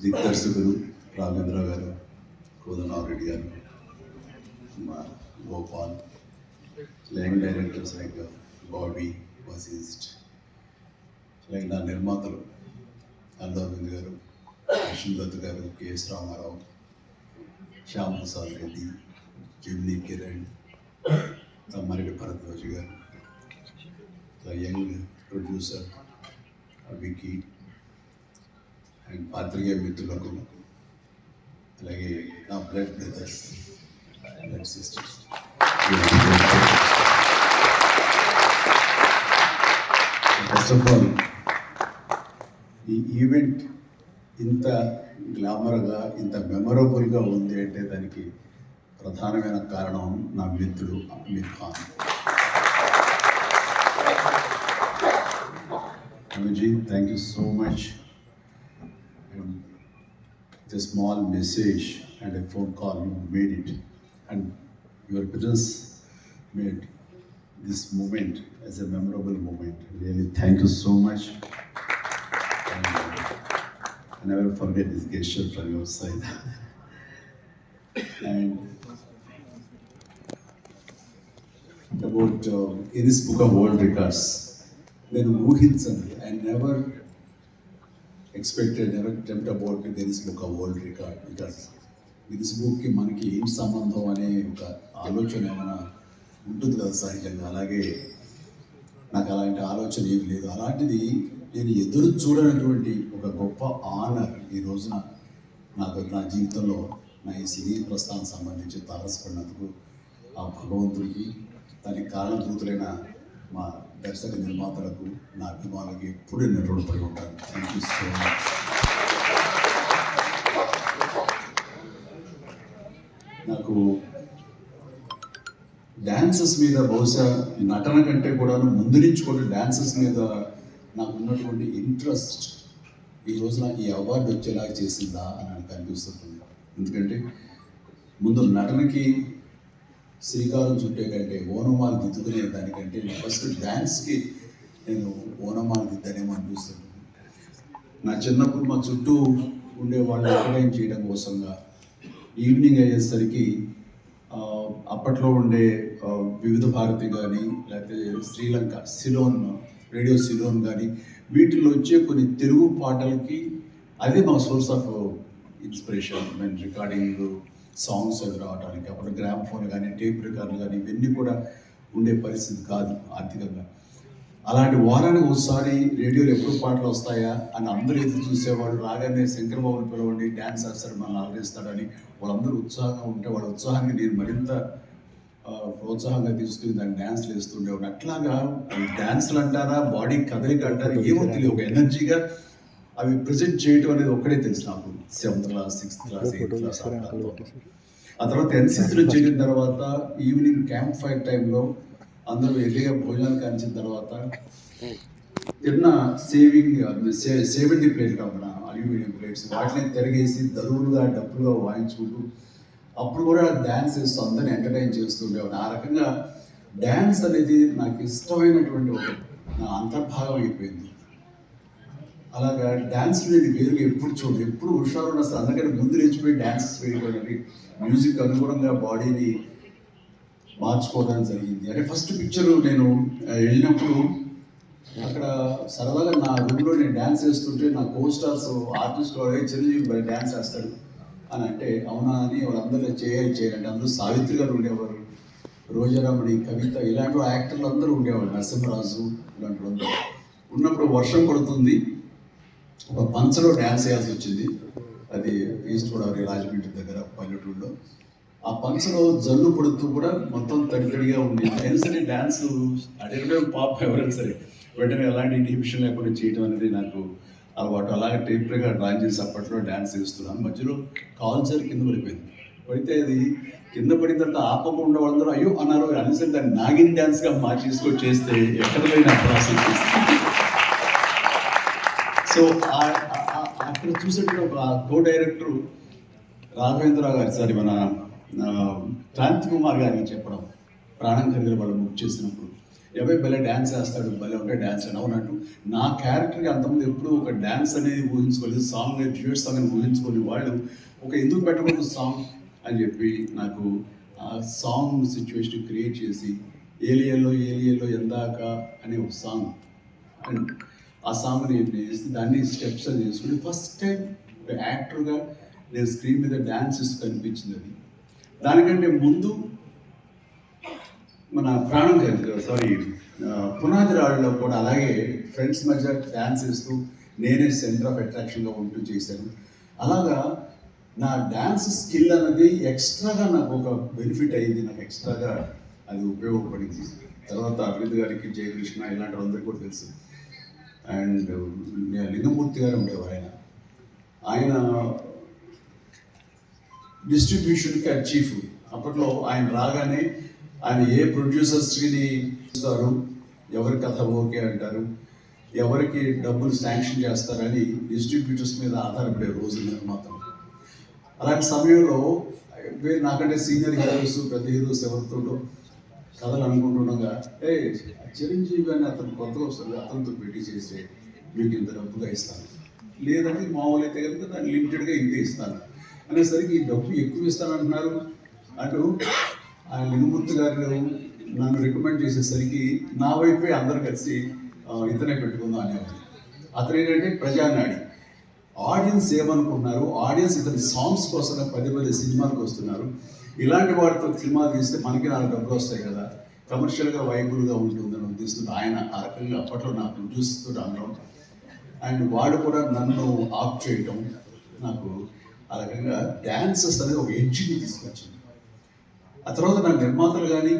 దిగ్దర్శకులు రాఘవేంద్ర గారు కోదనావ్ రెడ్డి గారు మా Gopal line directors like Bobby Vasisht like నా నిర్మాతలు అల్లావింద్ garu Dutt garu K S Ramarao Shyam Prasad Reddy Gemini Kiran Tammareddy Bharadwaj garu the young producer wiki and పాత్రికేయ మిత్రులకు అలాగే నా blood brothers blood sisters. First of all ఈ event ఇంత గ్లామర్గా ఇంత మెమొరబుల్గా ఉంది అంటే దానికి ప్రధానమైన కారణం నా మిత్రుడు Aamir Khan. UG thank you so much The small message and a phone call, you made it. And your business made this moment as a memorable moment. Really, thank you so much. And, uh, I never forget this gesture from your side. and about uh, this Book of World Records, then Mohit Chandra, I never expected never tempt about Guinness book of world record because Guinness బుక్కి మనకి ఏం సంబంధం అనే ఒక ఆలోచన ఏమైనా ఉంటుంది కదా సహజంగా? అలాగే నాకు అలాంటి ఆలోచన ఏం లేదు. అలాంటిది నేను ఎదురు చూడనటువంటి ఒక గొప్ప ఆనర్ ఈ రోజున నాకు నా జీవితంలో నా ఈ సినీ ప్రస్థానం సంబంధించి తారసపడినందుకు ఆ భగవంతుడికి దానికి కారణభూతులైన మా దర్శక నిర్మాతలకు నా అభిమానులకి ఎప్పుడు నేను రుణపడి ఉంటాను థ్యాంక్ యూ సో మచ్ నాకు డ్యాన్సెస్ మీద బహుశా ఈ నటన కంటే కూడా ముందు నుంచి కూడా డ్యాన్సెస్ మీద నాకు ఉన్నటువంటి ఇంట్రెస్ట్ ఈ నాకు ఈ అవార్డు వచ్చేలాగా చేసిందా అని నాకు అనిపిస్తుంది ఎందుకంటే ముందు నటనకి శ్రీకారం చుట్టే కంటే ఓనమాలు దిద్దుకునే దానికంటే ఫస్ట్ డ్యాన్స్కి నేను ఓనమాలు దిద్దనేమో అనిపిస్తుంది. నా చిన్నప్పుడు మా చుట్టూ ఉండే వాళ్ళు ఎంటర్టైన్ చేయడం కోసంగా ఈవినింగ్ అయ్యేసరికి అప్పట్లో ఉండే వివిధ భారతి కానీ లేకపోతే శ్రీలంక సిలోన్ రేడియో సిలోన్ కానీ వీటిలో వచ్చే కొన్ని తెలుగు పాటలకి అది మా సోర్స్ ఆఫ్ ఇన్స్పిరేషన్. మేము రికార్డింగ్ సాంగ్స్ అవి రావడానికి అప్పుడు గ్రామ్ ఫోన్ కానీ టేప్ రికార్డులు కానీ ఇవన్నీ కూడా ఉండే పరిస్థితి కాదు ఆర్థికంగా. అలాంటి వారానికి ఒకసారి రేడియోలో ఎప్పుడు పాటలు వస్తాయా అని అందరూ ఎదురు చూసేవాడు. రాగానే శంకరబాబుని పిలవండి డ్యాన్స్ వేస్తాడు మనల్ని అలరిస్తాడని వాళ్ళందరూ ఉత్సాహంగా ఉంటే వాళ్ళ ఉత్సాహాన్ని నేను మరింత ప్రోత్సాహంగా తీసుకుని దాన్ని డ్యాన్స్లు వేస్తుండేవాడు అట్లాగా డ్యాన్స్లు అంటారా బాడీ కదలిక అంటారా ఏమో తెలియదు. ఒక ఎనర్జీగా అవి ప్రజెంట్ చేయటం అనేది ఒక్కడే తెలుసు నాకు. Seventh class sixth class eighth class ఆ తర్వాత ఎన్సీసీలో చేరిన తర్వాత ఈవినింగ్ క్యాంప్ ఫైర్ టైంలో అందరూ ఎర్లీగా భోజనాలు కాంచిన తర్వాత తిన్న సేవింగ్ సేవింగ్ ప్లేట్ కాకుండా అల్యూమినియం ప్లేట్స్ వాటిని తిరగేసి దరువులుగా డప్పులుగా వాయించుకుంటూ అప్పుడు కూడా డ్యాన్స్ చేస్తూ అందరిని ఎంటర్టైన్ చేస్తుండేవాడు ఆ రకంగా డ్యాన్స్ అనేది నాకు ఇష్టమైనటువంటి ఒక నా అంతర్భాగం అయిపోయింది. అలాగా డ్యాన్స్ అనేది వేరుగా ఎప్పుడు చూడు ఎప్పుడు హుషారు అసలు అందుకని ముందు లేచిపోయి డ్యాన్సెస్ వేయడానికి మ్యూజిక్ అనుగుణంగా బాడీని మార్చుకోవడం జరిగింది. అంటే ఫస్ట్ పిక్చర్ నేను వెళ్ళినప్పుడు అక్కడ సరదాగా నా రూమ్లో నేను డ్యాన్స్ చేస్తుంటే నా కో స్టార్స్ ఆర్టిస్ట్ వాడే చిరంజీవి డ్యాన్స్ వేస్తాడు? అని అంటే అవునా అని వాళ్ళందరూ చేయాలి చేయాలంటే అందరూ సావిత్రి గారు ఉండేవారు రోజారామణి కవిత ఇలాంటి యాక్టర్లు అందరూ ఉండేవాళ్ళు నరసింహరాజు ఇలాంటి వాళ్ళందరూ. ఉన్నప్పుడు వర్షం పడుతుంది ఒక పంచలో డ్యాన్స్ వేయాల్సి వచ్చింది. అది ఈస్ట్ గోదావరి రాజమండ్రి దగ్గర పల్లెటూరులో. ఆ పంచలో జల్లు పడుతూ కూడా మొత్తం తడితడిగా ఉంది. అయినా సరే డ్యాన్స్ అడిగితే పాప ఎవరైనా సరే. వెంటనే ఎలాంటి ఇన్హిబిషన్ లేకుండా చేయడం అనేది నాకు అలవాటు. అలాగే టేప్గా డ్రాయింగ్ చేసి అప్పట్లో డ్యాన్స్ చేస్తున్నాను. మధ్యలో కాల్చర్ కింద పడిపోయింది. పడితే అది కింద పడిన తర్వాత ఆపకుండా వాళ్ళందరూ అయ్యో అన్నారు. అనేసి దాన్ని నాగిన్ డ్యాన్స్గా మార్చేసుకొని చేస్తే ఎక్కడ పోయిన ప్రాసెస్ సో అక్కడ చూసినట్టు ఒక కో డైరెక్టర్ రాఘవేంద్రరావు గారు సారీ మన క్రాంతి కుమార్ గారికి చెప్పడం ప్రాణం కలిగిన వాళ్ళు బుక్ చేసినప్పుడు. ఎవరి భలే డ్యాన్స్ వేస్తాడు భలే ఉంటే డ్యాన్స్ అని అవునట్టు. నా క్యారెక్టర్కి అంతమంది ఎప్పుడూ ఒక డ్యాన్స్ అనేది ఊహించుకోలేదు సాంగ్ డ్యూట్ సాంగ్ అని ఊహించుకొని వాళ్ళు ఒక ఎందుకు పెట్టకూడదు సాంగ్ అని చెప్పి నాకు ఆ సాంగ్ సిచ్యువేషన్ క్రియేట్ చేసి ఏలియల్లో ఏలియల్లో ఎందాక అనే ఒక సాంగ్ అండ్ ఆ సాంగ్ నేను చేసి దాన్ని స్టెప్స్ అది చేసుకుని ఫస్ట్ టైం యాక్టర్గా నేను స్క్రీన్ మీద డ్యాన్స్ చేస్తూ కనిపించింది అది. దానికంటే ముందు మన ప్రాణం సారీ పునాది రాళ్ళలో కూడా అలాగే ఫ్రెండ్స్ మధ్య డ్యాన్స్ వేస్తూ నేనే సెంటర్ ఆఫ్ అట్రాక్షన్గా ఉంటూ చేశాను. అలాగా నా డ్యాన్స్ స్కిల్ అనేది ఎక్స్ట్రాగా నాకు ఒక బెనిఫిట్ అయింది. నాకు ఎక్స్ట్రాగా అది ఉపయోగపడింది. తర్వాత అరవింద్ గారికి జయకృష్ణ ఇలాంటివందరికీ కూడా తెలుసు. అండ్ లింగమూర్తి గారు ఉండేవారు ఆయన. ఆయన డిస్ట్రిబ్యూషన్కి చీఫ్ అప్పట్లో ఆయన రాగానే ఆయన ఏ ప్రొడ్యూసర్స్ని ఇస్తారు ఎవరి కథ ఓకే అంటారు ఎవరికి డబ్బులు శాంక్షన్ చేస్తారని డిస్ట్రిబ్యూటర్స్ మీద ఆధారపడే రోజు నిర్మాతలు. అలాంటి సమయంలో నాకంటే సీనియర్ హీరోస్ పెద్ద హీరోస్ ఎవరితో కథలు అనుకుంటుండగా ఏ చిరంజీవి అని అతను కొత్తగా వస్తుంది అతనితో పెట్టి చేస్తే మీకు ఇంత డబ్బుగా ఇస్తాను. లేదంటే మామూలు అయితే కనుక దాన్ని లిమిటెడ్గా ఇంతే ఇస్తాను. అనేసరికి ఈ డబ్బు ఎక్కువ ఇస్తానంటున్నారు. అటు ఆ లింగమూర్తి గారు నన్ను రికమెండ్ చేసేసరికి నా వైపే అందరు కలిసి ఇతనే పెట్టుకుందాం అనేవారు అతను ఏంటంటే ప్రజానాడి. ఆడియన్స్ ఏమనుకుంటున్నారు ఆడియన్స్ ఇతని సాంగ్స్ కోసం పది పది సినిమాలకు వస్తున్నారు. ఇలాంటి వాటితో సినిమా తీస్తే మనకి నాలుగు డబ్బులు వస్తాయి కదా. కమర్షియల్గా వైబుల్గా ఉంటుందని ఉద్దేశంతో ఆయన ఆ రకంగా అప్పట్లో నాకు ప్రొడ్యూస్తో అనడం అండ్ వాడు కూడా నన్ను ఆప్ చేయటం నాకు ఆ రకంగా డ్యాన్సెస్ అనేది ఒక ఎడ్జ్ని తీసుకొచ్చింది. ఆ తర్వాత నా నిర్మాతలు కానీ